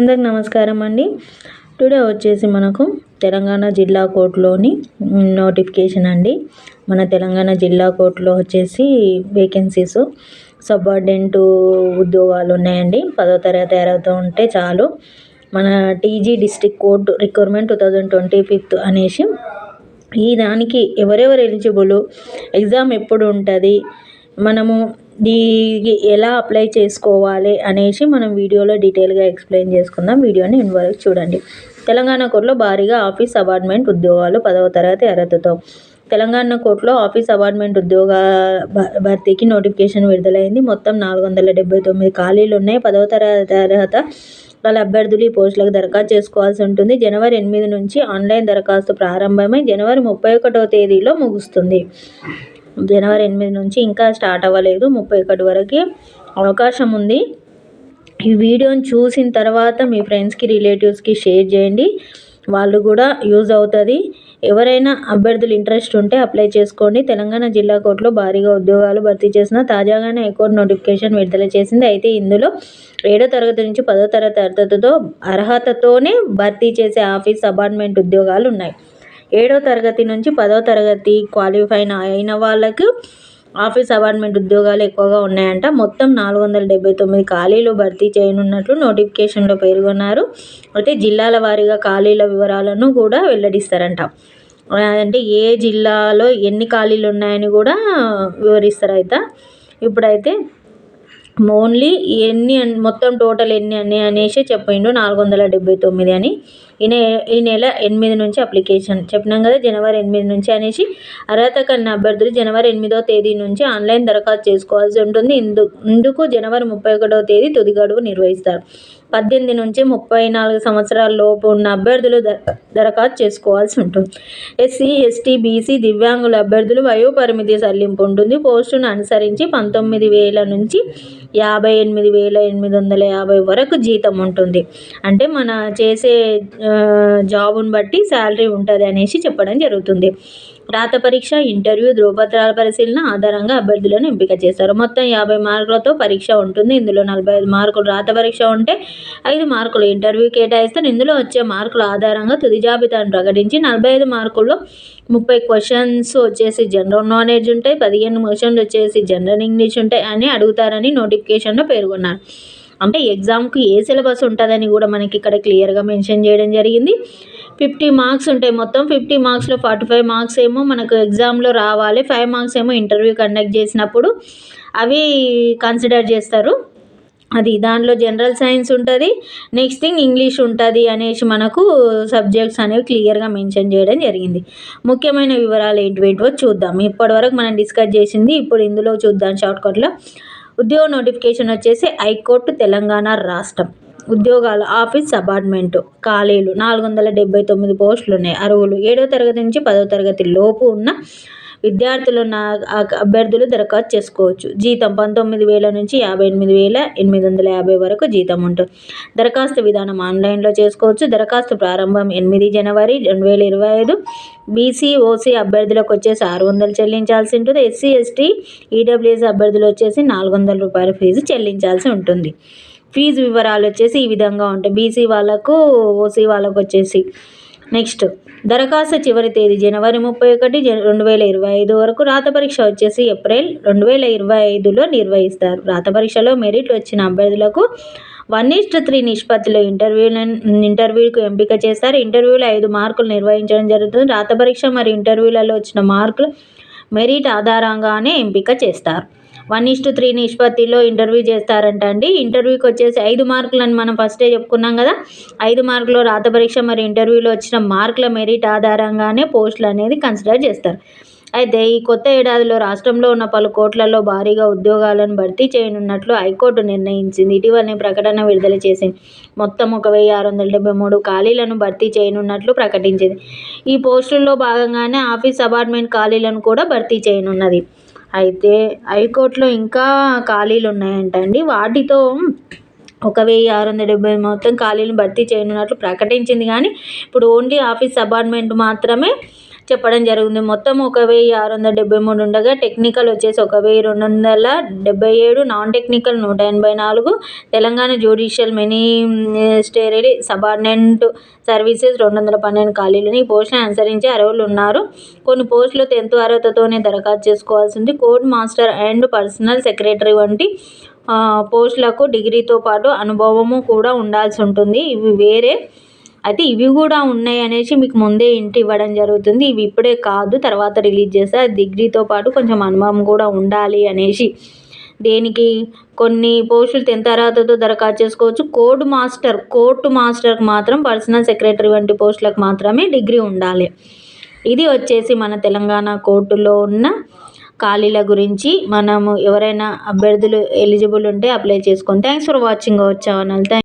అందరికి నమస్కారం అండి. టుడే వచ్చేసి మనకు తెలంగాణ జిల్లా కోర్టులోని నోటిఫికేషన్ అండి. మన తెలంగాణ జిల్లా కోర్టులో వచ్చేసి వేకెన్సీస్ సబార్డినెంట్ ఉద్యోగాలు ఉన్నాయండి. పదో తరగతి అర్హత ఉంటే చాలు. మన TG district court requirement two thousand twenty fifth అనేసి ఈ దానికి ఎవరెవరు ఎలిజిబుల్ ఎగ్జామ్ ఎప్పుడు ఉంటుంది మనము దీ ఎలా అప్లై చేసుకోవాలి అనేసి మనం వీడియోలో డీటెయిల్గా ఎక్స్ప్లెయిన్ చేసుకుందాం. వీడియోని ఇన్ వరకు చూడండి. తెలంగాణ కోర్టులో భారీగా ఆఫీస్ అపార్ట్మెంట్ ఉద్యోగాలు పదవ తరగతి అర్హతతో. తెలంగాణ కోర్టులో ఆఫీస్ అపార్ట్మెంట్ ఉద్యోగ భర్తీకి నోటిఫికేషన్ విడుదలైంది. మొత్తం నాలుగు వందల డెబ్బై తొమ్మిది ఖాళీలు ఉన్నాయి. పదవ తరగతి అర్హత వాళ్ళ అభ్యర్థులు ఈ పోస్టులకు దరఖాస్తు చేసుకోవాల్సి ఉంటుంది. జనవరి ఎనిమిది నుంచి ఆన్లైన్ దరఖాస్తు ప్రారంభమై జనవరి ముప్పై ఒకటో తేదీలో ముగుస్తుంది. జనవరి ఎనిమిది నుంచి ఇంకా స్టార్ట్ అవ్వలేదు ముప్పై ఒకటి వరకు అవకాశం ఉంది. ఈ వీడియోని చూసిన తర్వాత మీ ఫ్రెండ్స్కి రిలేటివ్స్కి షేర్ చేయండి. వాళ్ళు కూడా యూజ్ అవుతుంది. ఎవరైనా అభ్యర్థులు ఇంట్రెస్ట్ ఉంటే అప్లై చేసుకోండి. తెలంగాణ జిల్లా కోర్టులో భారీగా ఉద్యోగాలు భర్తీ చేసిన తాజాగానే హైకోర్టు నోటిఫికేషన్ విడుదల చేసింది. అయితే ఇందులో ఏడో తరగతి నుంచి పదో తరగతి అర్హతతో అర్హతతోనే భర్తీ చేసే ఆఫీస్ అపార్ట్మెంట్ ఉద్యోగాలు ఉన్నాయి. ఏడో తరగతి నుంచి పదో తరగతి క్వాలిఫై అయిన వాళ్ళకు ఆఫీస్ అపార్ట్మెంట్ ఉద్యోగాలు ఎక్కువగా ఉన్నాయంట. మొత్తం నాలుగు వందల డెబ్బై తొమ్మిది ఖాళీలు భర్తీ చేయనున్నట్లు నోటిఫికేషన్లో పేర్కొన్నారు. అయితే జిల్లాల వారీగా ఖాళీల వివరాలను కూడా వెల్లడిస్తారంట. అంటే ఏ జిల్లాలో ఎన్ని ఖాళీలు ఉన్నాయని కూడా వివరిస్తారు అయితే. ఇప్పుడైతే ఓన్లీ ఎన్ని మొత్తం టోటల్ ఎన్ని అని అనేసి చెప్పిండు నాలుగు వందల డెబ్బై తొమ్మిది అని. ఈ నె ఈ నెల ఎనిమిది నుంచి అప్లికేషన్. చెప్పినాం కదా జనవరి ఎనిమిది నుంచి అనేసి అర్హత కన్నా అభ్యర్థులు జనవరి ఎనిమిదో తేదీ నుంచి ఆన్లైన్ దరఖాస్తు చేసుకోవాల్సి ఉంటుంది. ఇందు ఇందుకు జనవరి ముప్పై ఒకటో తేదీ తుది గడువు నిర్వహిస్తారు. పద్దెనిమిది నుంచి ముప్పై నాలుగు సంవత్సరాల లోపు ఉన్న అభ్యర్థులు దరఖాస్తు చేసుకోవాల్సి ఉంటుంది. ఎస్సీ ఎస్టీ బీసీ దివ్యాంగుల అభ్యర్థులు వయోపరిమితి సల్లింపు ఉంటుంది. పోస్టును అనుసరించి పంతొమ్మిది వేల నుంచి యాభై ఎనిమిది వేల ఎనిమిది వందల యాభై వరకు జీతం ఉంటుంది. అంటే మన చేసే జాబును బట్టి శాలరీ ఉంటుంది అనేసి చెప్పడం జరుగుతుంది. రాత పరీక్ష ఇంటర్వ్యూ ధృవపత్రాల పరిశీలన ఆధారంగా అభ్యర్థులను ఎంపిక చేస్తారు. మొత్తం యాభై మార్కులతో పరీక్ష ఉంటుంది. ఇందులో నలభై ఐదు మార్కులు రాత పరీక్ష ఉంటే ఐదు మార్కులు ఇంటర్వ్యూ కేటాయిస్తారు. ఇందులో వచ్చే మార్కుల ఆధారంగా తుది జాబితాను ప్రకటించి నలభై ఐదు మార్కుల్లో ముప్పై క్వశ్చన్స్ వచ్చేసి జనరల్ నాలెడ్జ్ ఉంటాయి. పదిహేను క్వశ్చన్లు వచ్చేసి జనరల్ ఇంగ్లీష్ ఉంటాయి అని అడుగుతారని నోటిఫికేషన్లో పేర్కొన్నారు. అంటే ఎగ్జామ్కి ఏ సిలబస్ ఉంటుందని కూడా మనకి ఇక్కడ క్లియర్గా మెన్షన్ చేయడం జరిగింది. ఫిఫ్టీ మార్క్స్ ఉంటాయి మొత్తం. ఫిఫ్టీ మార్క్స్లో ఫార్టీ ఫైవ్ మార్క్స్ ఏమో మనకు ఎగ్జామ్లో రావాలి. ఫైవ్ మార్క్స్ ఏమో ఇంటర్వ్యూ కండక్ట్ చేసినప్పుడు అవి కన్సిడర్ చేస్తారు. అది దానిలో జనరల్ సైన్స్ ఉంటుంది. నెక్స్ట్ థింగ్ ఇంగ్లీష్ ఉంటుంది అనేసి మనకు సబ్జెక్ట్స్ అనేవి క్లియర్గా మెన్షన్ చేయడం జరిగింది. ముఖ్యమైన వివరాలు ఏంటివేంటివో చూద్దాం. ఇప్పటివరకు మనం డిస్కస్ చేసింది ఇప్పుడు ఇందులో చూద్దాం షార్ట్కట్లో ఉద్యోగ నోటిఫికేషన్ వచ్చేసి హైకోర్టు తెలంగాణ రాష్ట్రం. ఉద్యోగాలు ఆఫీస్ అపార్ట్మెంట్. ఖాళీలు నాలుగు వందల డెబ్బై తొమ్మిది పోస్టులు ఉన్నాయి అరువులు ఏడో తరగతి నుంచి పదో తరగతి లోపు ఉన్న విద్యార్థులు నా అభ్యర్థులు దరఖాస్తు చేసుకోవచ్చు. జీతం పంతొమ్మిది వేల నుంచి యాభై ఎనిమిది వేల ఎనిమిది వందల యాభై వరకు జీతం ఉంటుంది దరఖాస్తు విధానం ఆన్లైన్లో చేసుకోవచ్చు. దరఖాస్తు ప్రారంభం ఎనిమిది జనవరి రెండు వేల ఇరవై ఐదు. బీసీ ఓసీ అభ్యర్థులకు వచ్చేసి ఆరు వందలు చెల్లించాల్సి ఉంటుంది. ఎస్సీ ఎస్టీ ఈడబ్ల్యూఎస్ అభ్యర్థులు వచ్చేసి నాలుగు వందల రూపాయల ఫీజు చెల్లించాల్సి ఉంటుంది. ఫీజు వివరాలు వచ్చేసి ఈ విధంగా ఉంటాయి. బీసీ వాళ్ళకు ఓసీ వాళ్ళకు వచ్చేసి నెక్స్ట్. దరఖాస్తు చివరి తేదీ జనవరి ముప్పై ఒకటి రెండు వేల ఇరవై ఐదు వరకు రాత పరీక్ష వచ్చేసి ఏప్రిల్ రెండు వేల ఇరవై ఐదులో నిర్వహిస్తారు. రాత పరీక్షలో మెరిట్ వచ్చిన అభ్యర్థులకు వన్ ఈస్ట్ త్రీ నిష్పత్తిలో ఇంటర్వ్యూ ఇంటర్వ్యూకు ఎంపిక చేస్తారు. ఇంటర్వ్యూలో ఐదు మార్కులు నిర్వహించడం జరుగుతుంది. రాత పరీక్ష మరియు ఇంటర్వ్యూలలో వచ్చిన మార్కులు మెరిట్ ఆధారంగానే ఎంపిక చేస్తారు. వన్ టు త్రీ నిష్పత్తిలో ఇంటర్వ్యూ చేస్తారంట అండి. ఇంటర్వ్యూకి వచ్చేసి ఐదు మార్కులని మనం ఫస్టే చెప్పుకున్నాం కదా. ఐదు మార్కులు రాత పరీక్ష మరి ఇంటర్వ్యూలో వచ్చిన మార్కుల మెరిట్ ఆధారంగానే పోస్టులు అనేది కన్సిడర్ చేస్తారు. అయితే ఈ కొత్త ఏడాదిలో రాష్ట్రంలో ఉన్న పలు కోట్లలో భారీగా ఉద్యోగాలను భర్తీ చేయనున్నట్లు హైకోర్టు నిర్ణయించింది. ఇటీవలనే ప్రకటన విడుదల చేసింది. మొత్తం ఒక వెయ్యి ఆరు వందల డెబ్బై మూడు ఖాళీలను భర్తీ చేయనున్నట్లు ప్రకటించింది. ఈ పోస్టుల్లో భాగంగానే ఆఫీస్ అపార్ట్మెంట్ ఖాళీలను కూడా భర్తీ చేయనున్నది. అయితే హైకోర్టులో ఇంకా ఖాళీలు ఉన్నాయంట అండి వాటితో ఒక వెయ్యి ఆరు వందల డెబ్బై మొత్తం ఖాళీలను భర్తీ చేయనున్నట్లు ప్రకటించింది. కానీ ఇప్పుడు ఓన్లీ ఆఫీస్ అపార్ట్మెంట్ మాత్రమే చెప్పడం జరుగుతుంది. మొత్తం ఒక వెయ్యి ఆరు వందల డెబ్బై మూడు ఉండగా టెక్నికల్ వచ్చేసి ఒక వెయ్యి రెండు వందల డెబ్బై ఏడు నాన్ టెక్నికల్ నూట ఎనభై నాలుగు Telangana judicial ministry subordinate services రెండు వందల పన్నెండు ఖాళీలు ఈ పోస్టులను అనుసరించి అర్హులు ఉన్నారు. కొన్ని పోస్టులు టెన్త్ అర్హతతోనే దరఖాస్తు చేసుకోవాల్సింది court master and personal secretary వంటి పోస్టులకు డిగ్రీతో పాటు అనుభవము కూడా ఉండాల్సి ఉంటుంది. ఇవి వేరే అయితే ఇవి కూడా ఉన్నాయి అనేసి మీకు ముందే ఇంటి ఇవ్వడం జరుగుతుంది. ఇవి ఇప్పుడే కాదు తర్వాత రిలీజ్ చేస్తే డిగ్రీతో పాటు కొంచెం అనుభవం కూడా ఉండాలి అనేసి. దేనికి? కొన్ని పోస్టులు టెన్త్ అర్హతతో దరఖాస్తు చేసుకోవచ్చు. కోడ్ మాస్టర్ కోర్టు మాస్టర్కి మాత్రం పర్సనల్ సెక్రటరీ వంటి పోస్టులకు మాత్రమే డిగ్రీ ఉండాలి. ఇది వచ్చేసి మన తెలంగాణ కోర్టులో ఉన్న ఖాళీల గురించి. మనము ఎవరైనా అభ్యర్థులు ఎలిజిబుల్ ఉంటే అప్లై చేసుకోండి thanks for watching our channel. Thank